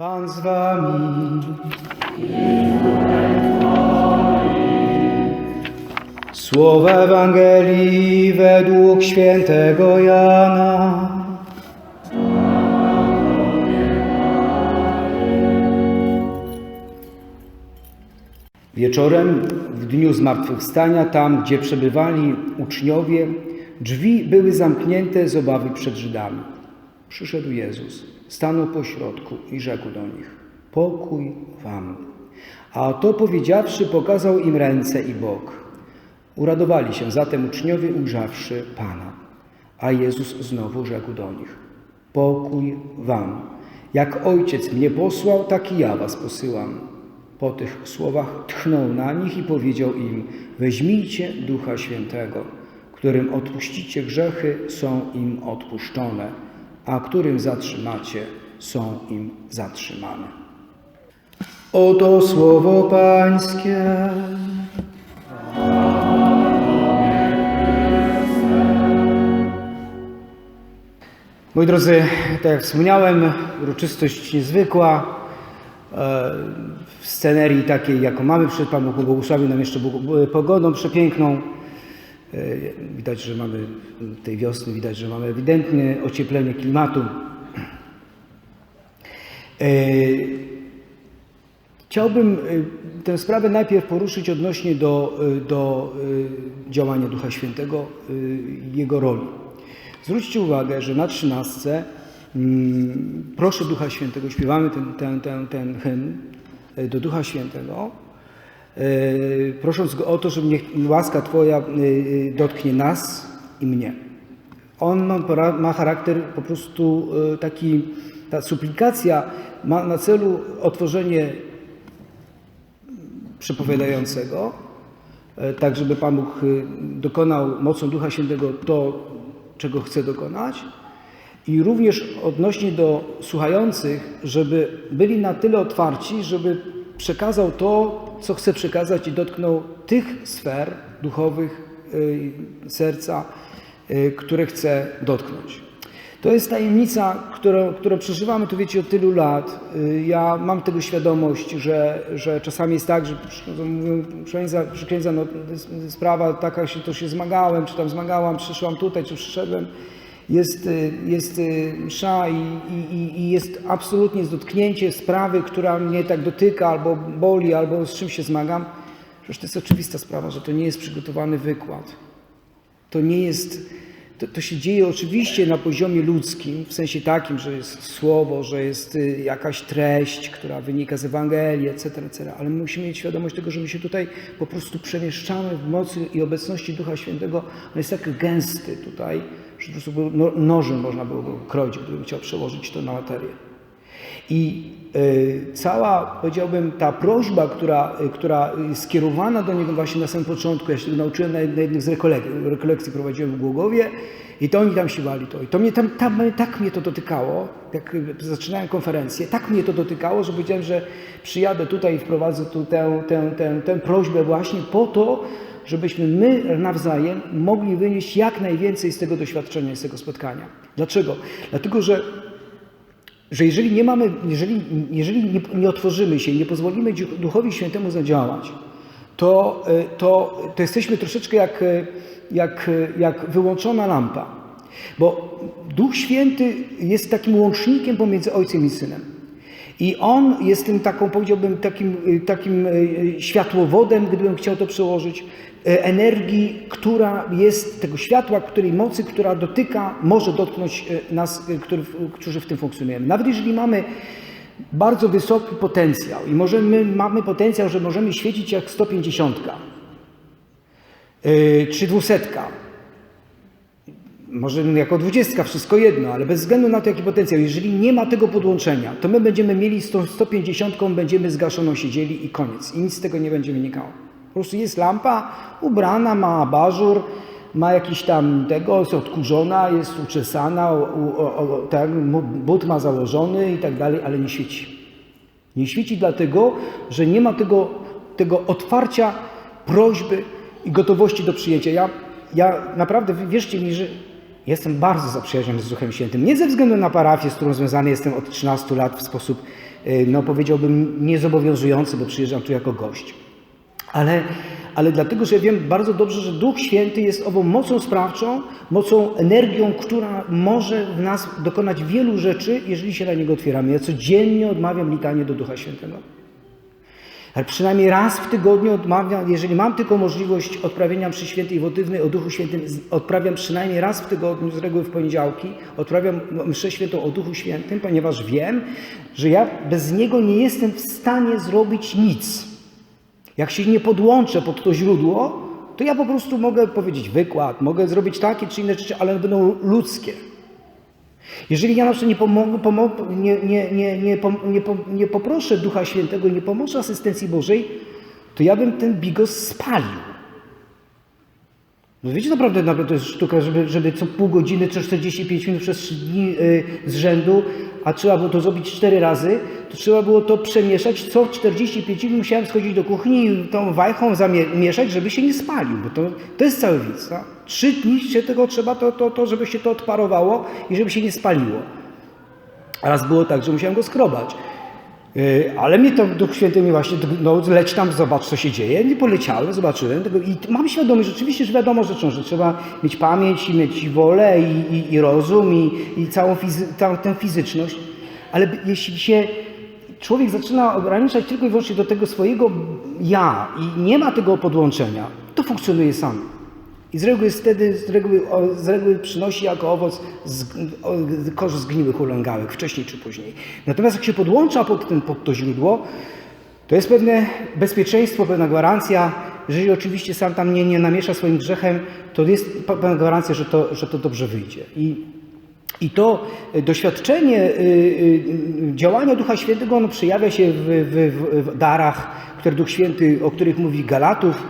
Pan z wami. Słowa Ewangelii według świętego Jana. Wieczorem, w dniu zmartwychwstania, tam gdzie przebywali uczniowie, drzwi były zamknięte z obawy przed Żydami. Przyszedł Jezus, stanął po środku i rzekł do nich: Pokój wam. A to powiedziawszy, pokazał im ręce i bok. Uradowali się zatem uczniowie, ujrzawszy Pana. A Jezus znowu rzekł do nich: Pokój wam. Jak ojciec mnie posłał, tak i ja was posyłam. Po tych słowach tchnął na nich i powiedział im: Weźmijcie Ducha Świętego, którym odpuścicie grzechy, są im odpuszczone, a którym zatrzymacie, są im zatrzymane. Oto słowo Pańskie. Moi drodzy, tak jak wspomniałem, uroczystość niezwykła. e, W scenerii takiej, jaką mamy przed Pan Bóg błogosławił nam jeszcze Bóg- pogodą przepiękną. E, Widać, że mamy tej wiosny, widać, że mamy ewidentnie ocieplenie klimatu. E, Chciałbym y, tę sprawę najpierw poruszyć odnośnie do, do działania Ducha Świętego, jego roli. Zwróćcie uwagę, że na trzynastce mm, proszę Ducha Świętego, śpiewamy ten, ten, ten, ten hymn do Ducha Świętego, prosząc Go o to, żeby niech łaska Twoja y, y, dotknie nas i mnie. On ma, charakter po prostu taki, ta suplikacja ma na celu otworzenie przepowiadającego, e, tak żeby Pan Bóg dokonał mocą Ducha Świętego to, czego chce dokonać. I również odnośnie do słuchających, żeby byli na tyle otwarci, żeby przekazał to, co chce przekazać i dotknął tych sfer duchowych y, serca, y, które chce dotknąć. To jest tajemnica, którą, którą przeżywamy, tu wiecie, od tylu lat. Y, Ja mam tego świadomość, że, że czasami jest tak, że mówią, proszę księdza, no, sprawa taka, się, to się zmagałem, czy tam zmagałam, przyszłam tutaj, czy przyszedłem. Jest, y, jest y, msza i, i, i- jest absolutnie dotknięcie sprawy, która mnie tak dotyka, albo boli, albo z czym się zmagam. Przecież to jest oczywista sprawa, że to nie jest przygotowany wykład. To nie jest, to, to się dzieje oczywiście na poziomie ludzkim, w sensie takim, że jest słowo, że jest y, jakaś treść, która wynika z Ewangelii, etc., etc., ale my musimy mieć świadomość tego, że my się tutaj po prostu przemieszczamy w mocy i obecności Ducha Świętego. On jest tak gęsty tutaj, że po prostu no, nożem można byłoby go kroić, gdybym chciał przełożyć to na materię. I y, cała, powiedziałbym, ta prośba, która, y, która skierowana do niego właśnie na samym początku, ja się tego nauczyłem na, jednych z rekolekcji, rekolekcji prowadziłem w Głogowie i to oni tam siłali to. I to mnie tam, tam, tak mnie to dotykało, jak zaczynałem konferencję, tak mnie to dotykało, że powiedziałem, że przyjadę tutaj i wprowadzę tu tę, tę, tę, tę prośbę właśnie po to, żebyśmy my nawzajem mogli wynieść jak najwięcej z tego doświadczenia, z tego spotkania. Dlaczego? Dlatego, że że jeżeli nie mamy, jeżeli, jeżeli nie, nie otworzymy się i nie pozwolimy Duchowi Świętemu zadziałać, to, y, to, to jesteśmy troszeczkę jak, y, jak, y, jak wyłączona lampa. Bo Duch Święty jest takim łącznikiem pomiędzy Ojcem i Synem. I On jest tym taką, powiedziałbym, takim, y, takim y, światłowodem, gdybym chciał to przełożyć, y, energii, która jest, tego światła, której mocy, która dotyka, może dotknąć y, nas, który, którzy w tym funkcjonujemy. Nawet jeżeli mamy bardzo wysoki potencjał i możemy, mamy potencjał, że możemy świecić jak 150 y, czy 200, może jako dwudziestka, wszystko jedno, ale bez względu na to, jaki potencjał, jeżeli nie ma tego podłączenia, to my będziemy mieli z tą 150, będziemy zgaszoną siedzieli i koniec. I nic z tego nie będzie wynikało. Po prostu jest lampa ubrana, ma abażur, ma jakiś tam tego, jest odkurzona, jest uczesana, u, tak, but ma założony i tak dalej, ale nie świeci. Nie świeci dlatego, że nie ma tego, tego otwarcia, prośby i gotowości do przyjęcia. Ja, ja naprawdę, wierzcie mi, że Jestem bardzo zaprzyjaźniony z Duchem Świętym. Nie ze względu na parafię, z którą związany jestem od 13 lat w sposób, y, no powiedziałbym, niezobowiązujący, bo przyjeżdżam tu jako gość. Ale, ale dlatego, że wiem bardzo dobrze, że Duch Święty jest ową mocą sprawczą, mocą, energią, która może w nas dokonać wielu rzeczy, jeżeli się na Niego otwieramy. Ja codziennie odmawiam litanie do Ducha Świętego. Ale przynajmniej raz w tygodniu odmawiam, jeżeli mam tylko możliwość odprawienia mszy świętej wotywnej o Duchu Świętym, odprawiam przynajmniej raz w tygodniu, z reguły w poniedziałki, odprawiam mszę świętą o Duchu Świętym, ponieważ wiem, że ja bez Niego nie jestem w stanie zrobić nic. Jak się nie podłączę pod to źródło, to ja po prostu mogę powiedzieć wykład, mogę zrobić takie czy inne rzeczy, ale one będą ludzkie. Jeżeli ja na przykład nie, nie, nie, nie, nie, nie, nie poproszę Ducha Świętego i nie pomoże asystencji Bożej, to ja bym ten bigos spalił. No wiecie, naprawdę, naprawdę to jest sztuka, żeby, żeby co pół godziny czy 45 minut przez 3 dni y, z rzędu, a trzeba było to zrobić 4 razy, to trzeba było to przemieszać. Co 45 minut musiałem schodzić do kuchni i tą wajchą zamieszać, żeby się nie spalił, bo to, to jest cały widz. Tak? Trzy dni się tego trzeba, to, to, to, żeby się to odparowało i żeby się nie spaliło. Raz było tak, że musiałem go skrobać. Yy, Ale mnie to Duch Święty mi właśnie, no leć tam, zobacz co się dzieje. Nie poleciałem, zobaczyłem tego i mam świadomość rzeczywiście, że wiadomo rzeczą, że trzeba mieć pamięć i mieć wolę i, i, i rozum i, i całą, fizy, tę fizyczność. Ale jeśli się człowiek zaczyna ograniczać tylko i wyłącznie do tego swojego ja i nie ma tego podłączenia, to funkcjonuje sam. I z reguły wtedy, z reguły, z reguły przynosi jako owoc z, o, zgniłych ulęgałek, wcześniej czy później. Natomiast jak się podłącza pod, ten, pod to źródło, to jest pewne bezpieczeństwo, pewna gwarancja, jeżeli oczywiście sam tam nie, nie namiesza swoim grzechem, to jest pewna gwarancja, że to, że to dobrze wyjdzie. I, i to y, doświadczenie y, y, działania Ducha Świętego ono przejawia się w, w, w darach, które Duch Święty, o których mówi Galatów,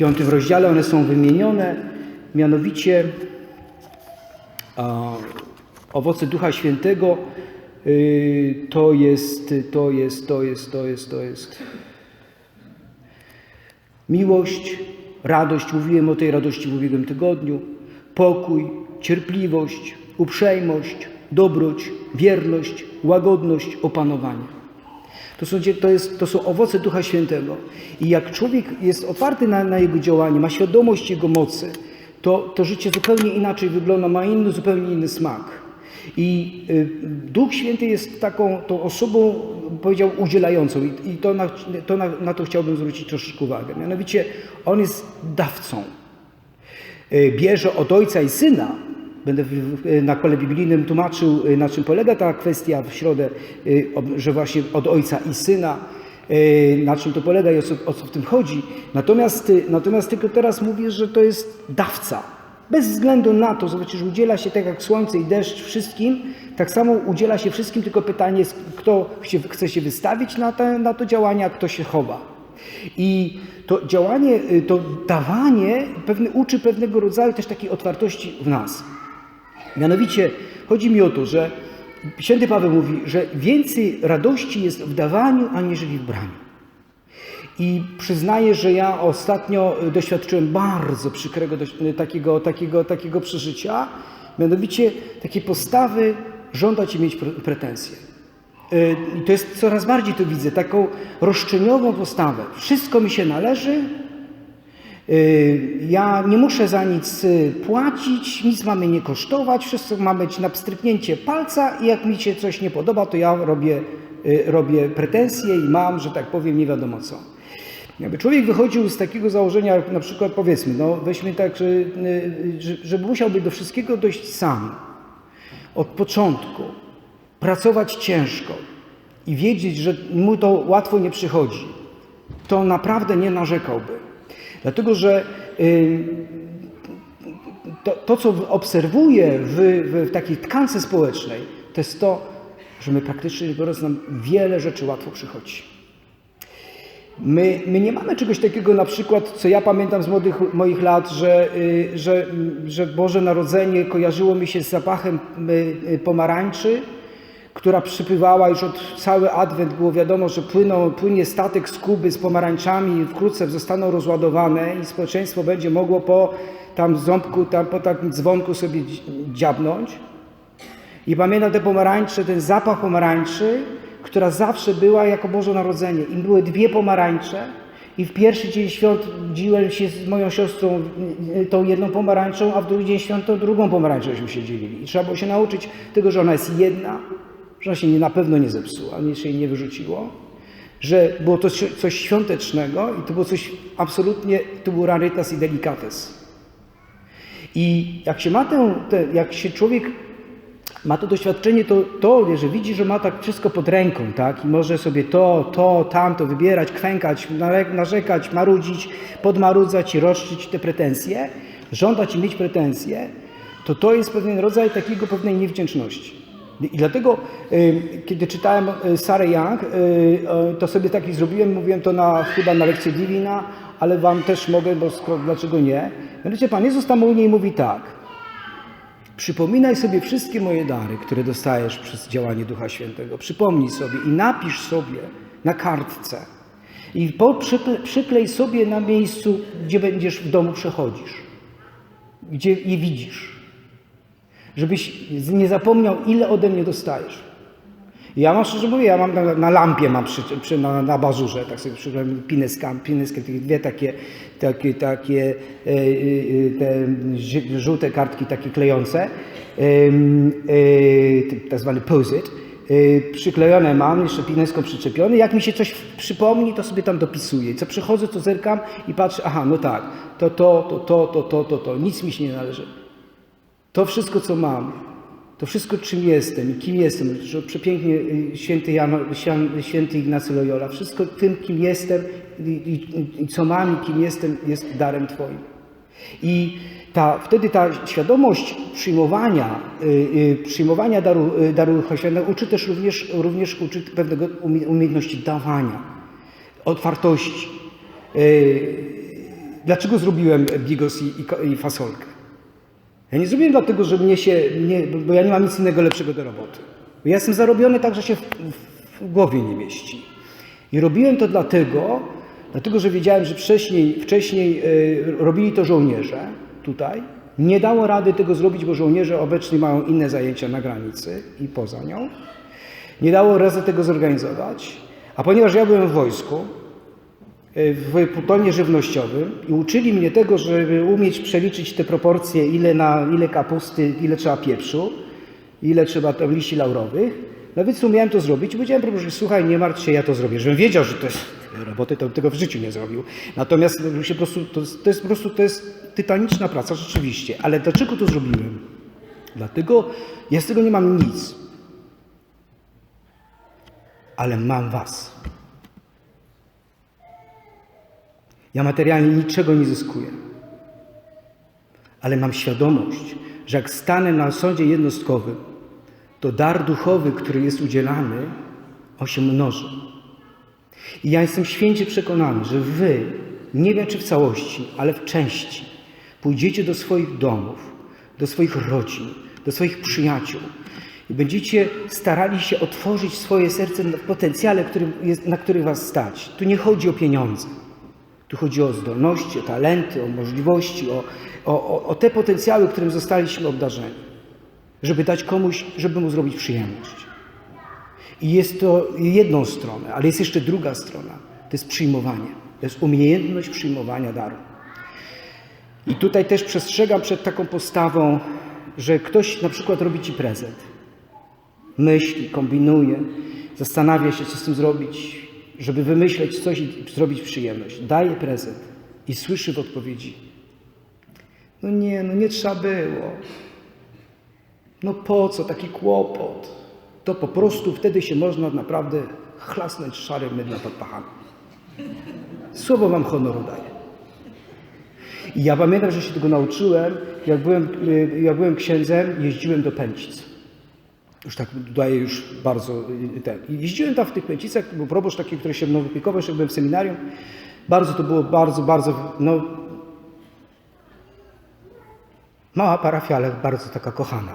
piątym rozdziale one są wymienione, mianowicie owoce Ducha Świętego y, to jest, to jest, to jest, to jest, to jest miłość, radość, mówiłem o tej radości w ubiegłym tygodniu, pokój, cierpliwość, uprzejmość, dobroć, wierność, łagodność, opanowanie. To są, to, jest, to są owoce Ducha Świętego. I jak człowiek jest otwarty na, na Jego działanie, ma świadomość Jego mocy, to, to życie zupełnie inaczej wygląda, ma inny, zupełnie inny smak. I y, Duch Święty jest taką tą osobą, powiedział, udzielającą. I, i to, na, to na, na to chciałbym zwrócić troszeczkę uwagę. Mianowicie, On jest dawcą. Y, Bierze od Ojca i Syna. Będę w- na kole biblijnym tłumaczył, y, na czym polega ta kwestia w środę, ob- że właśnie od Ojca i Syna, na czym to polega i o co, o co w tym chodzi. Natomiast, natomiast tylko teraz mówię, że to jest dawca. Bez względu na to, zobaczysz, udziela się tak jak słońce i deszcz wszystkim, tak samo udziela się wszystkim, tylko pytanie jest, kto się, chce się wystawić na, te, na to działanie, a kto się chowa. I to działanie, to dawanie pewne, uczy pewnego rodzaju też takiej otwartości w nas. Mianowicie chodzi mi o to, że święty Paweł mówi, że więcej radości jest w dawaniu, aniżeli w braniu. I przyznaję, że ja ostatnio doświadczyłem bardzo przykrego takiego, takiego, takiego przeżycia, mianowicie takiej postawy żądać i mieć pre- pretensje. Y, I to jest coraz bardziej to widzę, taką roszczeniową postawę. Wszystko mi się należy, ja nie muszę za nic y, płacić, nic mamy nie kosztować, wszystko ma być na pstryknięcie palca i jak mi się coś nie podoba, to ja robię, y, robię pretensje i mam, że tak powiem, nie wiadomo co. Jakby człowiek wychodził z takiego założenia, na przykład powiedzmy, no weźmy tak, że, y, że, że musiałby do wszystkiego dojść sam, od początku, pracować ciężko i wiedzieć, że mu to łatwo nie przychodzi, to naprawdę nie narzekałby. Dlatego, że y, to, to co obserwuję w, w, takiej tkance społecznej, to jest to, że my praktycznie biorąc nam wiele rzeczy łatwo przychodzi. My, my nie mamy czegoś takiego na przykład, co ja pamiętam z młodych moich lat, że, y, że, że Boże Narodzenie kojarzyło mi się z zapachem y, pomarańczy, która przypływała już od cały adwent, było wiadomo, że płyną, płynie statek z Kuby z pomarańczami, wkrótce zostaną rozładowane i społeczeństwo będzie mogło po tam ząbku, tam po takim dzwonku sobie dzi- dziabnąć. I pamiętam te pomarańcze, ten zapach pomarańczy, która zawsze była jako Boże Narodzenie. I były dwie pomarańcze i w pierwszy dzień świąt dzieliłem się z moją siostrą y, tą jedną pomarańczą, a w drugi dzień świąt tą drugą pomarańczą się dzielili. I trzeba było się nauczyć tego, że ona jest jedna, że się nie, na pewno nie zepsuła, nic się jej nie wyrzuciło, że było to coś- świątecznego i to było coś absolutnie, to był rarytas i delicates. I jak się ma tę, jak się człowiek ma to doświadczenie, to, to, że widzi, że ma tak wszystko pod ręką, tak? I może sobie to, to, tamto wybierać, kwękać, narzekać, marudzić, podmarudzać i roszczyć te pretensje, żądać i mieć pretensje, to to jest pewien rodzaj takiego pewnej niewdzięczności. I dlatego, kiedy czytałem y, Sarah Young, y, y, to sobie taki zrobiłem, mówiłem to na, chyba na lekcji Divina, ale wam też mogę, bo dlaczego nie? Mianowicie Pan Jezus tam u niej mówi tak. Przypominaj sobie wszystkie moje dary, które dostajesz przez działanie Ducha Świętego. Przypomnij sobie i napisz sobie na kartce. I po, przyklej sobie na miejscu, gdzie będziesz w domu przechodzisz, gdzie je widzisz. Żebyś nie zapomniał, ile ode mnie dostajesz. Ja mam szczerze mówię, ja mam na, na lampie mam przy, przy, na, na tak sobie przyklejam pineskę, pineskę, dwie takie, takie, takie e, e, te żółte kartki takie klejące, e, tak zwany posit, przyklejone mam, jeszcze pineską przyczepione. Jak mi się coś przypomni, to sobie tam dopisuję. Co przychodzę, to zerkam i patrzę, aha, no tak, to to, to, to, to, to, to, to, nic mi się nie należy. To wszystko, co mam, to wszystko, czym jestem i kim jestem, że przepięknie y, święty, Jan, święty Ignacy Loyola, wszystko tym, kim jestem i, i, i co mam i kim jestem, jest darem Twoim. I ta, wtedy ta świadomość przyjmowania, y, y, przyjmowania daru, y, daru Ducha Świętego uczy też również, również uczy pewnego umie- umiejętności dawania, otwartości. Y, Dlaczego zrobiłem bigos i, i, i fasolkę? Ja nie zrobiłem dlatego, że mnie się, nie, bo ja nie mam nic innego lepszego do roboty. Bo ja jestem zarobiony tak, że się w, w, głowie nie mieści. I robiłem to dlatego, dlatego że wiedziałem, że wcześniej, wcześniej y, robili to żołnierze tutaj. Nie dało rady tego zrobić, bo żołnierze obecnie mają inne zajęcia na granicy i poza nią. Nie dało rady tego zorganizować. A ponieważ ja byłem w wojsku, w plutonie żywnościowym i uczyli mnie tego, żeby umieć przeliczyć te proporcje, ile, na, ile kapusty, ile trzeba pieprzu, ile trzeba tam liści laurowych. No więc umiałem to zrobić powiedziałem proboszczowi, słuchaj, nie martw się, ja to zrobię. Żebym wiedział, że to jest roboty, to tego w życiu nie zrobił. Natomiast się po prostu, to, jest- to jest po prostu to jest tytaniczna praca, rzeczywiście. Ale dlaczego to zrobiłem? Dlatego ja z tego nie mam nic. Ale mam was. Ja materialnie niczego nie zyskuję. Ale mam świadomość, że jak stanę na sądzie jednostkowym, to dar duchowy, który jest udzielany, on się mnoży. I ja jestem święcie przekonany, że wy, nie wiem czy w całości, ale w części, pójdziecie do swoich domów, do swoich rodzin, do swoich przyjaciół i będziecie starali się otworzyć swoje serce w potencjale, którym jest, na który was stać. Tu nie chodzi o pieniądze. Tu chodzi o zdolności, o talenty, o możliwości, o, o, o, te potencjały, którym zostaliśmy obdarzeni, żeby dać komuś, żeby mu zrobić przyjemność. I jest to jedną stronę, ale jest jeszcze druga strona. To jest przyjmowanie. To jest umiejętność przyjmowania daru. I tutaj też przestrzegam przed taką postawą, że ktoś na przykład robi ci prezent. Myśli, kombinuje, zastanawia się, co z tym zrobić, żeby wymyśleć coś i zrobić przyjemność. Daje prezent i słyszy w odpowiedzi: No nie, no nie trzeba było. No po co taki kłopot? To po prostu wtedy się można naprawdę chlasnąć szarym mydłem pod pachami. Słowo wam honoru daję. I ja pamiętam, że się tego nauczyłem, jak byłem, y, jak byłem księdzem, jeździłem do Pęcic. Już tak daję już bardzo ten. Jeździłem tam w tych Pęcicach, to był proboszcz taki, który się mną opiekował, jeszcze byłem w seminarium. Bardzo to było, bardzo, bardzo, no... Mała parafia, ale bardzo taka kochana.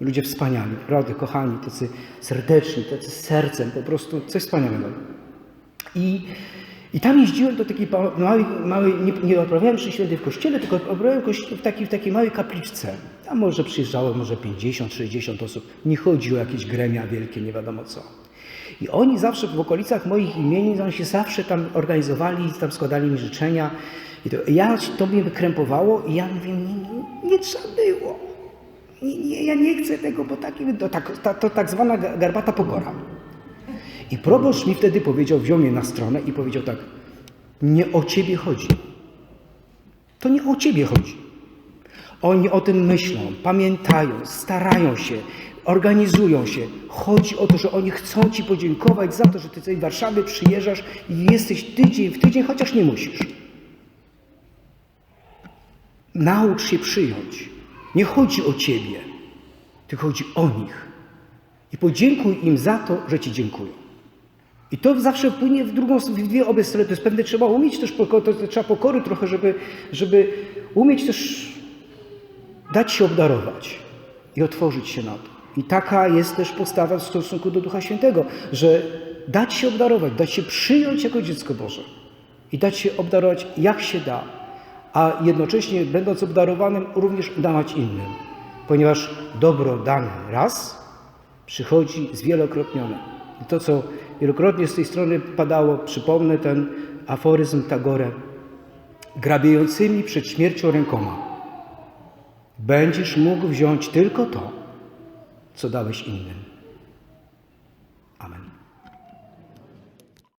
Ludzie wspaniali, naprawdę kochani, tacy serdeczni, tacy sercem, po prostu coś wspaniałego. I, i tam jeździłem do takiej małej, małej nie, nie odprawiałem mszy świętej w kościele, tylko odprawiałem w takiej, w takiej małej kapliczce. Tam może przyjeżdżało może 50-60 osób. Nie chodzi o jakieś gremia wielkie, nie wiadomo co. I oni zawsze w okolicach moich imienin, oni się zawsze tam organizowali, tam składali mi życzenia. I to, ja, to mnie wykrępowało i ja mówię, nie, nie, nie trzeba było. Nie, nie, ja nie chcę tego, bo taki, to, tak, ta, to tak zwana ga- garbata pokora. I proboszcz mi wtedy powiedział, wziął mnie na stronę i powiedział tak, nie o ciebie chodzi. To nie o ciebie chodzi. Oni o tym myślą, pamiętają, starają się, organizują się. Chodzi o to, że oni chcą Ci podziękować za to, że Ty z Warszawy przyjeżdżasz i jesteś tydzień w tydzień, chociaż nie musisz. Naucz się przyjąć. Nie chodzi o Ciebie, tylko chodzi o nich. I podziękuj im za to, że Ci dziękują. I to zawsze płynie w drugą, w dwie obie strony. To jest pewne, trzeba umieć też, poko- to, to trzeba pokory trochę, żeby, żeby umieć też dać się obdarować i otworzyć się na to. I taka jest też postawa w stosunku do Ducha Świętego, że dać się obdarować, dać się przyjąć jako dziecko Boże i dać się obdarować jak się da, a jednocześnie będąc obdarowanym również dawać innym, ponieważ dobro dane raz przychodzi zwielokrotnione. I to, co wielokrotnie z tej strony padało, przypomnę ten aforyzm Tagore, grabiejącymi przed śmiercią rękoma będziesz mógł wziąć tylko to, co dałeś innym.